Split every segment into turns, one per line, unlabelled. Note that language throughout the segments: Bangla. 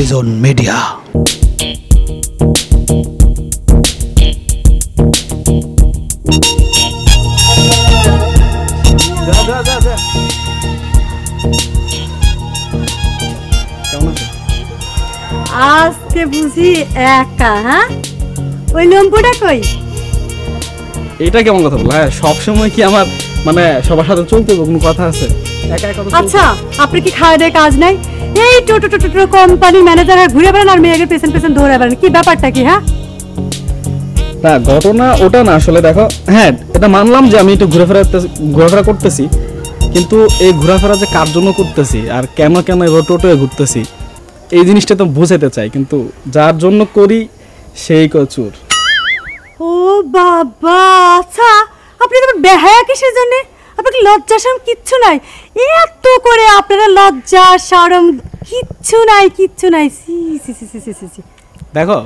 টেলিভিশন মিডিয়া
আজকে বুঝি একা হ্যাঁ? ওই লম্পুটা কই?
এটা কেমন কথা বল? হ্যাঁ সবসময় কি আমার মানে সবার সাথে চলতে হবে কোনো কথা আছে? একা একা
আচ্ছা আপনি কি খাওয়া দেয় কাজ নাই? এই টোটো টোটো টোটো কোম্পানি ম্যানেজার ঘুরে বেড়ান আর মেয়েদের পেছন পেছন দৌড়ে বেড়ান কি ব্যাপারটা কি হ্যাঁ?
না ঘটনা ওটা না আসলে দেখো হ্যাঁ এটা মানলাম যে আমি একটু ঘোরাফেরা ঘোরাফেরা করতেছি কিন্তু এই ঘোরাফেরা যে কার জন্য করতেছি আর কেন কেন এবার টোটোয় ঘুরতেছি এই জিনিসটা তো বুঝাতে চাই কিন্তু যার জন্য করি সেই কচুর।
ও বাবা আচ্ছা আপনি তো বেহায়া কিসের জন্য? আপনার কি লজ্জা সরম কিচ্ছু নাই। এত করে আপনারা লজ্জা সরম কিচ্ছু নাই কিচ্ছু নাই। সি সি সি সি সি সি
দেখো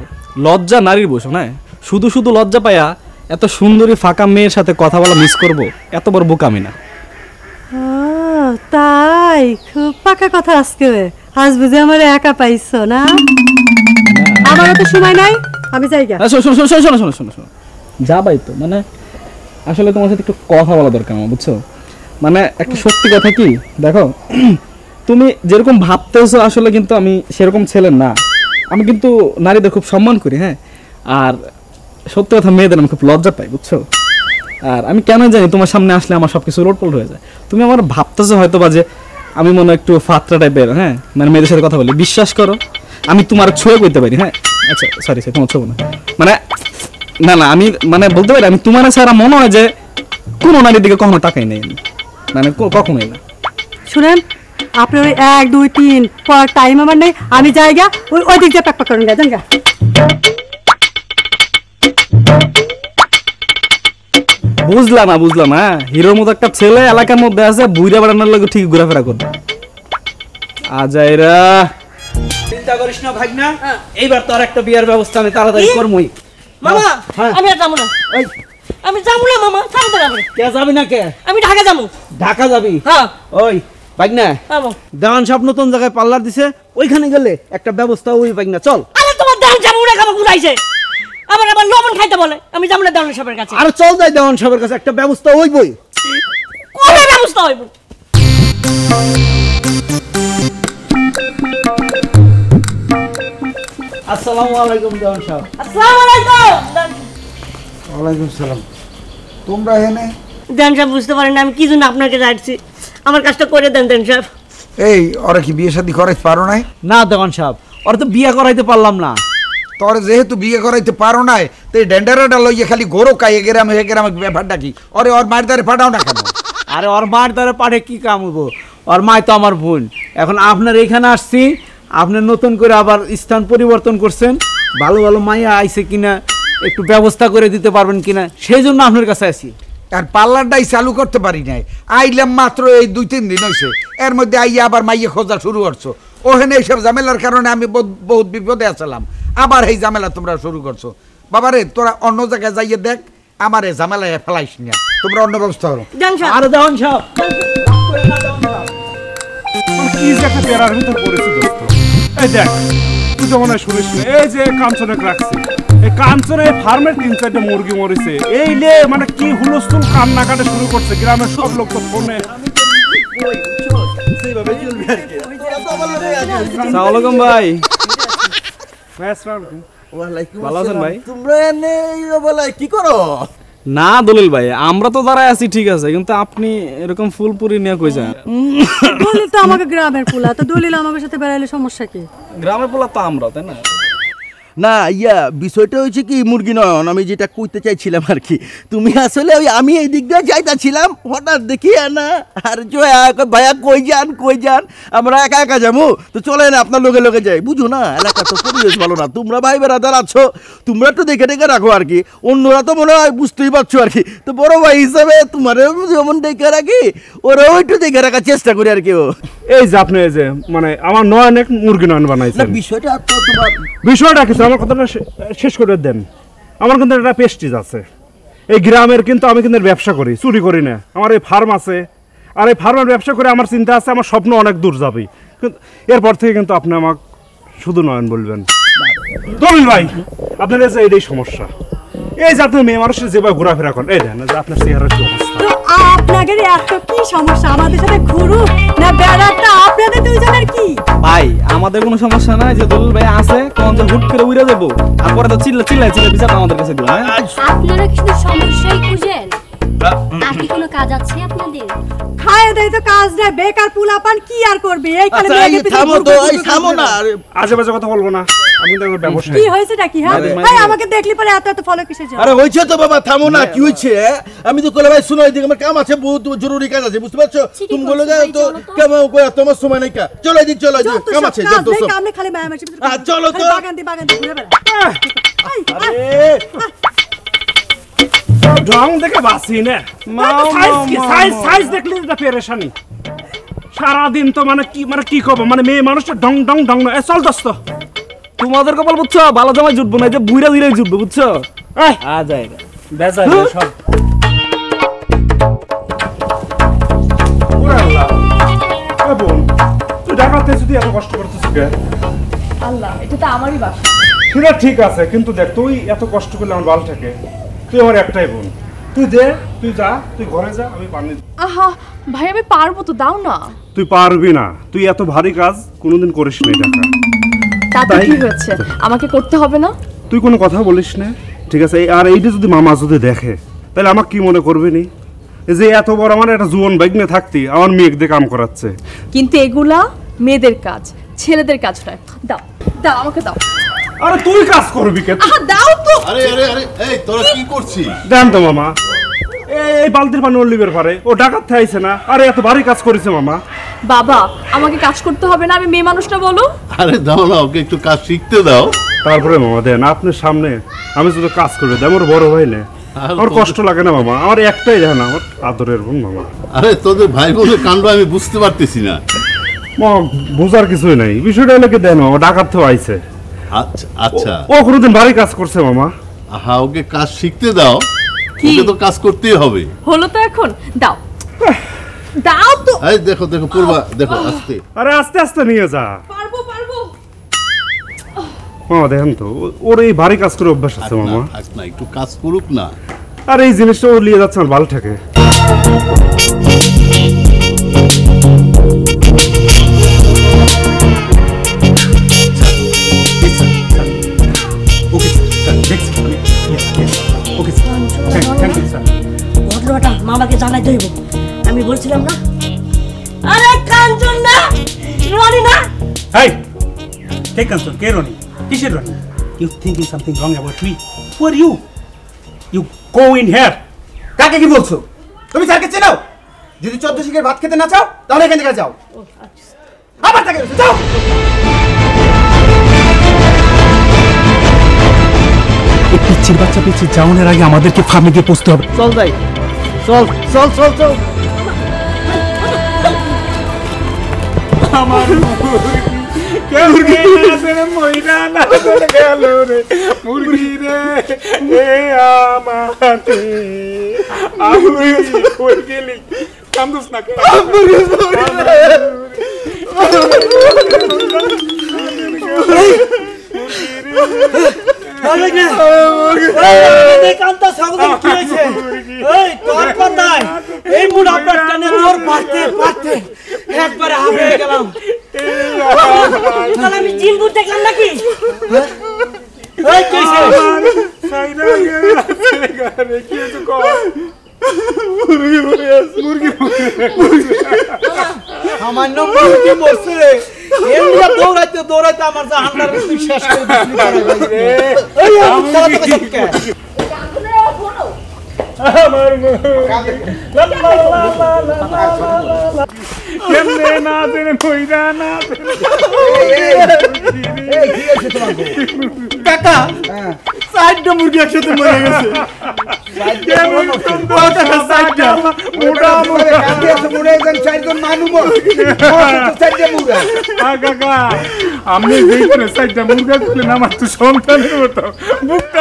লজ্জা নারীর বসো না শুধু শুধু লজ্জা পাইয়া এত সুন্দরী ফাঁকা মেয়ের সাথে কথা বলা মিস করব এত বড় বোকামি না।
তাই? খুব পাকা কথা আজকে। আজ বুঝে আমার একা পাইছো না? আমার তো সময় নাই। আমি যাই গা।
শোনো শোনো শোনো শোনো শোনো শোনো। যাবাই তো মানে আসলে তোমার সাথে একটু কথা বলা দরকার আমার, বুঝছ? মানে একটা সত্যি কথা কি, দেখো, তুমি যেরকম ভাবতেছো আসলে কিন্তু আমি সেরকম ছেলে না। আমি কিন্তু নারীদের খুব সম্মান করি হ্যাঁ? আর সত্যি কথা মেয়েদের আমি খুব লজ্জা পাই, বুঝছ? আর আমি কেন জানি তোমার সামনে আসলে আমার সব কিছু হয়ে যায়। তুমি আমার ভাবতেছো হয়তো বা যে আমি মনে একটু ফাত্রা টাইপের হ্যাঁ? মানে মেয়েদের সাথে কথা বলি। বিশ্বাস করো, আমি তোমার ছুঁয়ে করতে পারি হ্যাঁ? আচ্ছা সরি সরি তোমার ছবো না মানে না না আমি মানে বলতে পারি আমি তোমার ছাড়া মনে হয় যে কোনো নারীর দিকে কখনো তাকাই নেই আমি। মানে কখনোই না।
শুনেন আপনার ওই এক দুই তিন পর টাইম আমার নেই আমি যাই গা ওই ওই দিক দিয়ে প্যাক করেন গা?
বুঝলাম না বুঝলাম হ্যাঁ? হিরোর মতো একটা ছেলে এলাকার মধ্যে আছে বুইরা বেড়ানোর লাগে ঠিক ঘোরাফেরা করবে। আজাইরা।
চিন্তা করিস না ভাগনা এইবার তোর একটা বিয়ার ব্যবস্থা আমি তাড়াতাড়ি করমই।
মামা
হ্যাঁ।
আমি আর যাব না। আমি যাব না মামা যাবে
কে যাবি না কে?
আমি ঢাকা যাব।
ঢাকা যাবি?
হ্যাঁ।
ওই
যাব
দেওয়ান সব নতুন জায়গায় পার্লার দিছে ওইখানে গেলে একটা ব্যবস্থা ওই ভাগনা চল।
আরে তোমার দান না খাব ঘুরাইছে। আবার আবার লবণ খাইতে বলে। আমি যাব না দান সাহেবের কাছে।
আর চল যাই দেওয়ান সবের কাছে একটা ব্যবস্থা ওই বই
ব্যবস্থা হইব
আসসালামু আলাইকুম দেওয়ান সাহেব।
আসসালামু আলাইকুম।
ওয়ালাইকুম সালাম। তোমরা এখানে?
দান সাহেব বুঝতে পারেন না আমি কি জন্য আমার কাজটা করে দেন দান সাহেব।
এই ওরা কি বিয়ে শাদী করাইতে পারো নাই?
না দেওয়ান সাহেব ওর তো বিয়া করাইতে পারলাম না।
তোর যেহেতু বিয়ে করাইতে পারো নাই তো এই ডেন্ডারাটা লইয়ে খালি গরো কাইয়ে গেরামে হে গেরামে ব্যাপারটা কি? ওরে ওর মায়ের দ্বারে না কেন?
আরে ওর মার দ্বারা পাঠে কি কাম ওর মায় তো আমার বোন। এখন আপনার এখানে আসছি আপনি নতুন করে আবার স্থান পরিবর্তন করছেন। ভালো ভালো মাইয়া আইছে কিনা একটু ব্যবস্থা করে দিতে পারবেন কিনা সেই জন্য আপনার কাছে আসি।
আর পার্লারটাই চালু করতে পারি নাই। আইলাম মাত্র এই দুই তিন দিন হয়েছে এর মধ্যে আইয়া আবার মাইয়ে খোঁজা শুরু করছ। ওখানে এইসব ঝামেলার কারণে আমি বহুত- বিপদে আসলাম আবার এই ঝামেলা তোমরা শুরু করছ। বাবারে তোরা অন্য জায়গায় যাইয়ে দেখ আমার এই ঝামেলায় ফেলাইস না। তোমরা অন্য ব্যবস্থা করো।
আরে দেওয়ান সাহেব।
কি যে একটা পেরার ভিতর পড়েছি এই দেখ তুই তো মনে হয় শুনিস এই যে কাঞ্চনে রাখছে। এই কাঞ্চনে ফার্মের তিন চারটে মুরগি মরেছে। এই লে মানে কি হুলস্থুল কান্না কাটে শুরু করছে গ্রামের সব লোক তো ফোনে।
আসসালামু আলাইকুম ভাই ভালো আছেন ভাই?
তোমরা এনে কি করো?
না দলিল ভাই আমরা তো দাঁড়ায় আছি ঠিক আছে কিন্তু আপনি এরকম ফুলপুরি নিয়ে কই যান?
দলিল তো আমাকে গ্রামের পোলা তো দলিল আমাকে সাথে বেড়াইলে সমস্যা কি?
গ্রামের পোলা তো আমরা তাই না?
না ইয়া বিষয়টা হয়েছে কি মুরগি নয়ন আমি যেটা কইতে চাইছিলাম আর কি। তুমি আসলে ওই আমি এই দিক দিয়ে যাইতাছিলাম হঠাৎ দেখি না। আর জয়া ভাইয়া কই যান কই যান? আমরা একা একা যাব। তো চলে না আপনার লোকে লোকে যাই। বুঝো না এলাকা তো পরিবেশ ভালো না। তোমরা ভাই বেড়াদার আছো তোমরা একটু দেখে দেখে রাখো আর কি। অন্যরা তো মনে হয় বুঝতেই পারছ আর কি। তো বড় ভাই হিসাবে তোমারও যেমন দেখে রাখি ওরাও একটু দেখে রাখার চেষ্টা করি আর কি ও।
এই যে আপনি এই যে মানে আমার নয় অনেক মুরগি নয়ন বানাইছে
বিষয়টা তো তোমার
বিষয়টা কিছু আমার কথাটা শেষ করে দেন। আমার কিন্তু একটা পেস্টিজ আছে। এই গ্রামের কিন্তু আমি কিন্তু ব্যবসা করি, চুরি করি না। আমার এই ফার্ম আছে। আর এই ফার্মের ব্যবসা করে আমার চিন্তা আছে, আমার স্বপ্ন অনেক দূর যাবে। কিন্তু এরপর থেকে কিন্তু আপনি আমাকে শুধু নয়ন বলবেন। দলিল ভাই আপনার এই যে এটাই সমস্যা, এই যে জাতীয় মেয়ে মানুষের যেভাবে ঘোরাফেরা করেন, এই দেন আপনার চেহারার কি অবস্থা।
আপনাদের এত কি সমস্যা? আমাদের সাথে ঘুরু না বেড়াটা আপনাদের দুইজনের কি?
ভাই আমাদের কোনো সমস্যা নাই যে দলিল ভাই আছে কোন যে হুট করে উড়ে যাব। আর পরে তো চিল্লা চিল্লা চিল্লা বিচার আমাদের কাছে দিও হ্যাঁ?
আপনারা কি শুধু সমস্যাই খুঁজেন আর কি কোনো কাজ আছে আপনাদের?
খায় দেয় তো কাজ নাই বেকার পুলাপান কি আর করবে? এইখানে
আচ্ছা এই থামো তো এই থামো না আরে
কথা বলব না আমি তো ব্যবসায়ী
কি হয়েছে নাকি হ্যাঁ?
মাঝে-
ভাই আমাকে দেখলি পরে এত এত ফলো কিসের জন্য?
আরে হয়েছে তো বাবা থামো না কি হয়েছে হ্যাঁ? আমি তো কলে ভাই শুনো এদিকে আমার কাম আছে বহুত জরুরি কাজ আছে বুঝতে পারছ? তুমি বলে
ভাই,
তো
তো।
কেমন করে তোমার সময় নাই কা। চলো এদিক চলো এদিক কাম আছে যত
নেই,
সব।
কামনে খালি মায়া মাসি
আহ, চলো তো।
বাগান দিয়ে বাগান দিয়ে ঘুরে বেড়া। এই, এই,
ঢং দেখে বাঁচি না। সাইজ কি? সাইজ সাইজ দেখলে এটা পেরেশানি। সারাদিন তো মানে কি মানে কি কব মানে মেয়ে মানুষটা ডং ডং ডং এ চল দোস্ত।
তোমাদের কপাল বুঝছ? ভালো জামাই জুটবো না যে বুইরা দিলে জুটবো বুঝছ? আ যায়
বেজায় সব। আল্লাহ। বোন তুই ঢাকাতে যদি এত কষ্ট করতেছিস কে
আল্লাহ এটা তো আমারই বাসা।
ঠিক আছে কিন্তু দেখ তুই এত কষ্ট করলে আমার ভালো থাকে তুই আমার একটাই বোন। তুই দে তুই যা তুই ঘরে যা আমি পানি
আহা ভাই আমি পারব তো দাও না।
তুই পারবি না। তুই এত ভারী কাজ কোনোদিন করিস নি টাকা।
তাতে কি হয়েছে? আমাকে করতে হবে না?
তুই কোনো কথা বলিস না। ঠিক আছে আর এইটা যদি মামা যদি দেখে তাহলে আমাকে কি মনে করবে নি? যে এত বড় আমার একটা জুয়ন বাইক নিয়ে থাকতি আমার মেয়েক দিয়ে কাম করাচ্ছে।
কিন্তু এগুলা মেয়েদের কাজ ছেলেদের কাজ নয়। দাও দাও আমাকে দাও।
আরে তুই কাজ করবি কে?
আহা দাও তো।
আরে আরে আরে এই তোরা কি? করছিস?
দেন তো মামা। এই- বালতির পানি ওর লিবের পারে। ও ডাকাত থাইছে না। আরে এত ভারী কাজ করেছে মামা।
বাবা আমাকে কাজ করতে হবে না আমি মেয়ে মানুষটা বলো।
আরে দাও না ওকে একটু কাজ শিখতে দাও।
তারপরে মামা দেন আপনার সামনে আমি যদি কাজ করে দেয় আমার বড় ভাই না।
আর
আমার কষ্ট লাগে না মামা। আমার একটাই দেখেন আমার আদরের বোন মামা।
আরে তোদের ভাই বোনের কাণ্ড আমি বুঝতে পারতেছি না।
বোঝার কিছুই নাই। বিষয়টা হলে দেন মামা ডাকাত তো আইছে।
আচ্ছা আচ্ছা।
ও কোনোদিন ভারী কাজ করছে মামা।
হ্যাঁ ওকে কাজ শিখতে দাও।
কি?
ওকে তো কাজ করতেই হবে।
হলো তো এখন। দাও। দাও তো।
এই দেখো দেখো পূর্বা দেখো আস্তে।
আরে আস্তে আস্তে নিয়ে যা।
পারব পারব।
মামা দেখেন তো ওর এই ভারী কাজ করে অভ্যাস আছে মামা।
না একটু কাজ করুক না।
আর এই জিনিসটা ওর নিয়ে যাচ্ছে আমার ভালো থাকে
মামাকে জানাই দইব আমি বলছিলাম না। আরে কাঞ্চন না রনি না
Hey! Take concern, কে রনি? কিসের Roni? You thinking something wrong about me who are you you go in here
কাকে কি বলছো? তুমি স্যারকে চেনাও যদি চোদ্দ শিখের ভাত খেতে না চাও তাহলে এখান থেকে যাও। আবার তাকে যাও।
এই পিচ্ছির বাচ্চা পিচ্ছির জাউনের আগে আমাদেরকে ফার্মে গিয়ে পৌঁছতে হবে।
চল যাই। চল চল চল চল।
মুরগি। মহিলা না গেল রে। মুরগি রে এ আমাতে আমি কান্দুস না
কান্তা সাগর কি হয়েছে এই তোর কথায় এই মুড আপনার টানে মোর পারতে পারতে। একবারে হারিয়ে গেলাম। তাহলে আমি জিম দেখলাম নাকি? এই কইছে
সাইনা গেল কি হচ্ছে কো মুরগি মরে আছে মুরগি
সামান্য মুরগি মরছে রে। এমনি দৌড়াইতে দৌড়াইতে আমার যা হান্ডার শেষ করে রে। এই কে?
আমার কেমনে না দেনে মইরা না
কাকা চারটা মুরগি। একসাথে মরে গেছে
আপনি দেখবেন সাইডটা মুরগা করলেন আমার তো সন্তানের মতো। মুখটা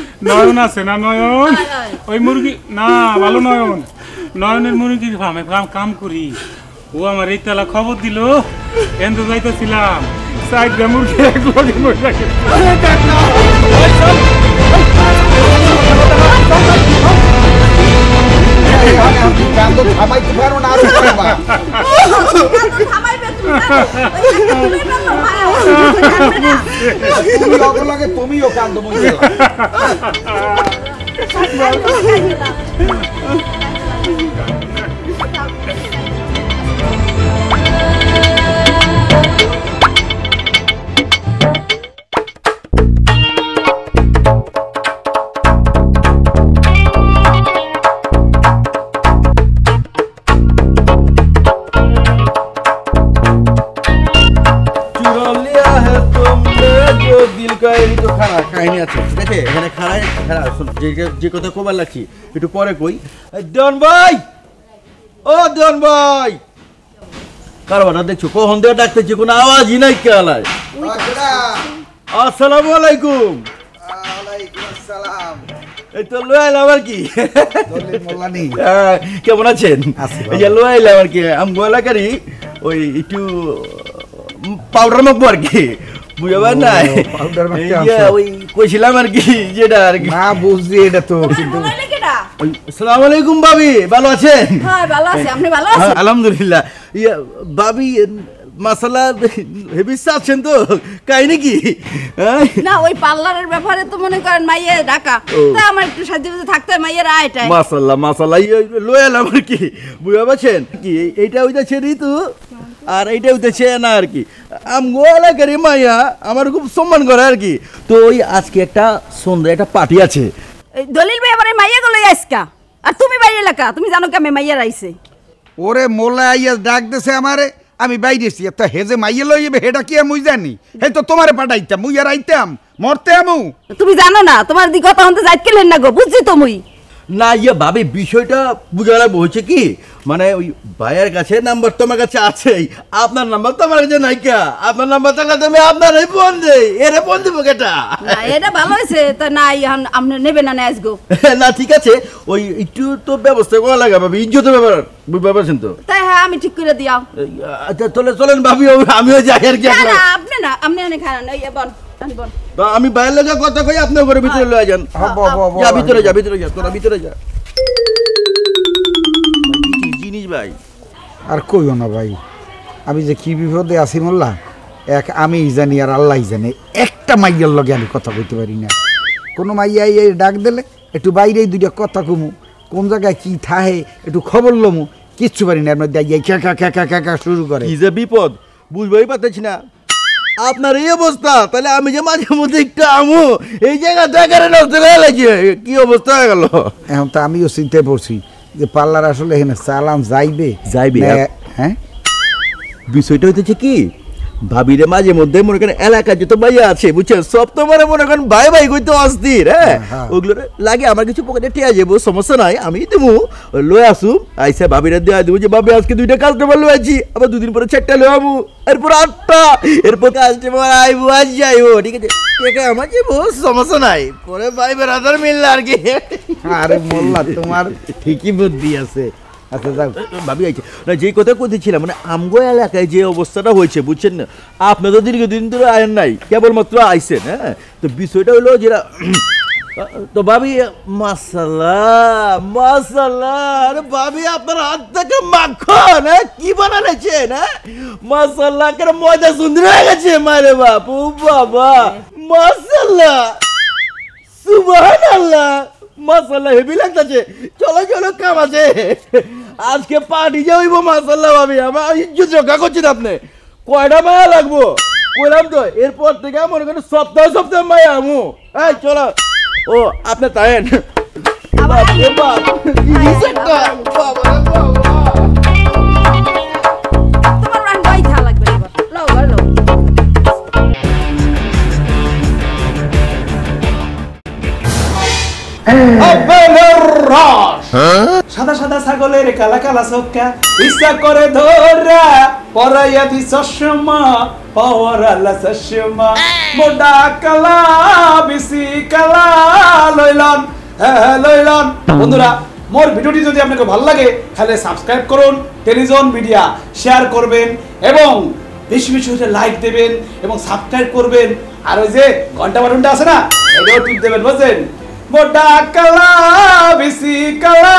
নয়ন আছে না নয়ন? ওই মুরগি না ভালো নয়ন। নয়নের মুরগির ফার্মে ফার্ম কাম করি। ও আমার এই তালা খবর দিল। এন্দ যাইতেছিলাম। সাইডটা মুরগি এক লগে মরে গেছে।
থামাইতে পারো না আরও করবা তুমি অগলাগে তুমিও কান্দ মই
Ha ha ha! কাহিনী আছে। ঠিক আছে এখানে খারায় খারা যে যে- যে কথা কবার লাগছি একটু পরে কই। এই দেওয়ান ভাই! ও দেওয়ান ভাই! কারবারটা দেখছ? কখন দিয়ে ডাকতেছি? কোনো আওয়াজই নাই কেলায় আসসালামু আলাইকুম। এই তো কি? হ্যাঁ, কেমন আছেন? এই যে লয়ে আর কি? আমি গোয়ালাকারি ওই একটু পাউডার মাখবো আর কি। বুঝাবার নাই?
powder মাখতে
এই যে
আসো।
ওই কইছিলাম আর কি যেটা আর কি।
না বুঝছি এটা তো কিন্তু
ওই, আসসালামু আলাইকুম ভাবি ভালো আছেন?
হ্যাঁ ভালো আছি। আপনি ভালো
হ্যাঁ,
আছেন?
আলহামদুলিল্লাহ। ইয়া ভাবি মাসালা হেবি আছেন তো? কাহিনী কি হ্যাঁ?
না ওই পার্লারের ব্যাপারে তো মনে করেন মাইয়ে ডাকা। তা আমার একটু সাহায্য করতে থাকতে হয় মাইয়ের আয়টায়।
মাসাল্লাহ মাসাল্লাহ লয়ে এলাম আর কি। বুঝতে পারছেন? কি এইটা হইতেছে ঋতু আর এইটা হইতেছে না আর কি। আম গোয়ালা করি মাইয়া আমার খুব সম্মান করে আর কি। তো ওই আজকে একটা সন্ধ্যা একটা পার্টি আছে।
এই দলিল ভাই এই মাইয়া গুলো আইসকা আর তুমি বাইরে এলাকা তুমি জানো কি আমি মাইয়ার আইছে
ওরে মোলা আইয়া ডাক দেছে আমারে আমি বাইরেছি তো হেজে মাইয়ে লই যাবে হেটা কি মুই জানি। হে তো তোমারে পাঠাইতাম মুই আর আইতাম মরতে আমু
তুমি জানো না তোমার দিকে কথা হতে যাইতে না গো বুঝছি তো মুই।
না ইয়ে ভাবি বিষয়টা বুঝে গেলে হয়েছে কি মানে ওই ভাইয়ের কাছে নাম্বার তোমার কাছে আছেই। আপনার নাম্বার তো আমার কাছে নাই কা? আপনার নাম্বার থাকলে তুমি আপনার এই ফোন দেই। এরে ফোন দেবো কেটা?
এটা ভালো হয়েছে তা না এখন আপনি নেবে না নেস গো
না ঠিক আছে ওই একটু তো ব্যবস্থা করা লাগে ভাবি ইজ্জতের ব্যাপার বুঝতে পারছেন তো?
তাই হ্যাঁ আমি ঠিক করে দিয়াও।
আচ্ছা চলে চলেন ভাবি আমিও যাই আর কি
না আপনি না আপনি বন বন, বন।
তো আমি বাইরের লোকের কথা কই আপনার ঘরে ভিতরে লয়ে যান। যা ভিতরে যা ভিতরে যা তোরা ভিতরে যা। কি জিনিস ভাই?
আর কইও না ভাই আমি যে কি বিপদে আছি মোল্লা এক আমি জানি আর আল্লাহ জানে একটা মাইয়ার লগে আমি কথা কইতে পারি না। কোনো মাইয়া এই ডাক দিলে একটু বাইরেই দুইটা কথা কমু কোন জায়গায় কি থাহে একটু খবর লমু কিচ্ছু পারি না এর মধ্যে আইয়া খেকা খেকা খেকা শুরু করে।
কি যে বিপদ বুঝতেই পারতেছি না। আপনার এই অবস্থা তাহলে আমি যে মাঝে মধ্যে একটু আমু এই জায়গা দেখার নষ্ট হয়ে লাগছে কি অবস্থা হয়ে গেল?
এখন তো আমিও চিন্তায় পড়ছি যে পার্লার আসলে এখানে চালান যাইবে?
যাইবে,
হ্যাঁ?
বিষয়টা হইতেছে কি ভাবিরে মাঝে মধ্যে মনে করেন এলাকা যত ভাইয়া আছে বুঝছেন? সব তো মানে মনে করেন ভাই ভাই কইতে অস্থির হ্যাঁ? ওগুলো লাগে আমার কিছু পকেটে টিয়া যাব সমস্যা নাই আমি দেবো। লয়ে আসু আইসা ভাবিরে দেওয়া দেবো যে ভাবি আজকে দুইটা কাস্টমার লয়ে আছি আবার দুদিন পরে চারটা লয়ে আমু। এরপর আটটা এরপর কাস্টমার আইবো আজ যাইবো ঠিক আছে? আছে আমার সমস্যা নাই। পরে ভাই বেড়াদার মিললে আর কি।
আরে মোল্লা তোমার ঠিকই বুদ্ধি আছে। আচ্ছা যাও
ভাবি আইছে। না কথা মানে আমগো এলাকায় যে অবস্থাটা হয়েছে, বুঝছেন না? আপনি তো দীর্ঘদিন ধরে আয়েন নাই, কেবলমাত্র আইছেন হ্যাঁ? তো বিষয়টা যেটা, তো ভাবি ভাবি, আপনার হাত থেকে মাখন হ্যাঁ? কি হ্যাঁ? সুন্দর হয়ে গেছে, মারে বাপু মাসাল্লাহ হেভি লাগতেছে। চলো চলো কাম আছে। আজকে পার্টি যে হইব মাসাল্লাহ ভাবি। আমার ইজ্জত রক্ষা করছেন আপনি। কয়টা মায়া লাগবো? বললাম তো এরপর থেকে মনে করেন সপ্তাহ সপ্তাহ মায়া আমু। এই চলো। ও আপনি তাই বাবা বাবা। হ্যাঁ? সাদা সাদা ছাগলের
কালা কালা চক্কা ইচ্ছা করে ধরা পরাইয়া দি চশমা পাওয়ারালা চশমা। মোটা কালা কালা লইলন হ্যাঁ, হ্যাঁ, লইলন বন্ধুরা মোর ভিডিওটি যদি আপনাকে ভালো লাগে তাহলে সাবস্ক্রাইব করুন টেলিজন মিডিয়া শেয়ার করবেন এবং বেশি বেশি হচ্ছে লাইক দেবেন এবং সাবস্ক্রাইব করবেন। আর ওই যে ঘণ্টা বাটনটা আছে না এটাও টিপ দেবেন বুঝলেন মোটা কালা বেশি কালা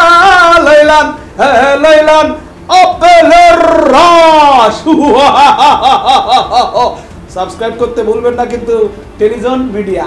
লইলান হ্যাঁ, লইলান আপেলের রস। সাবস্ক্রাইব করতে ভুলবেন না কিন্তু টেলিজন মিডিয়া।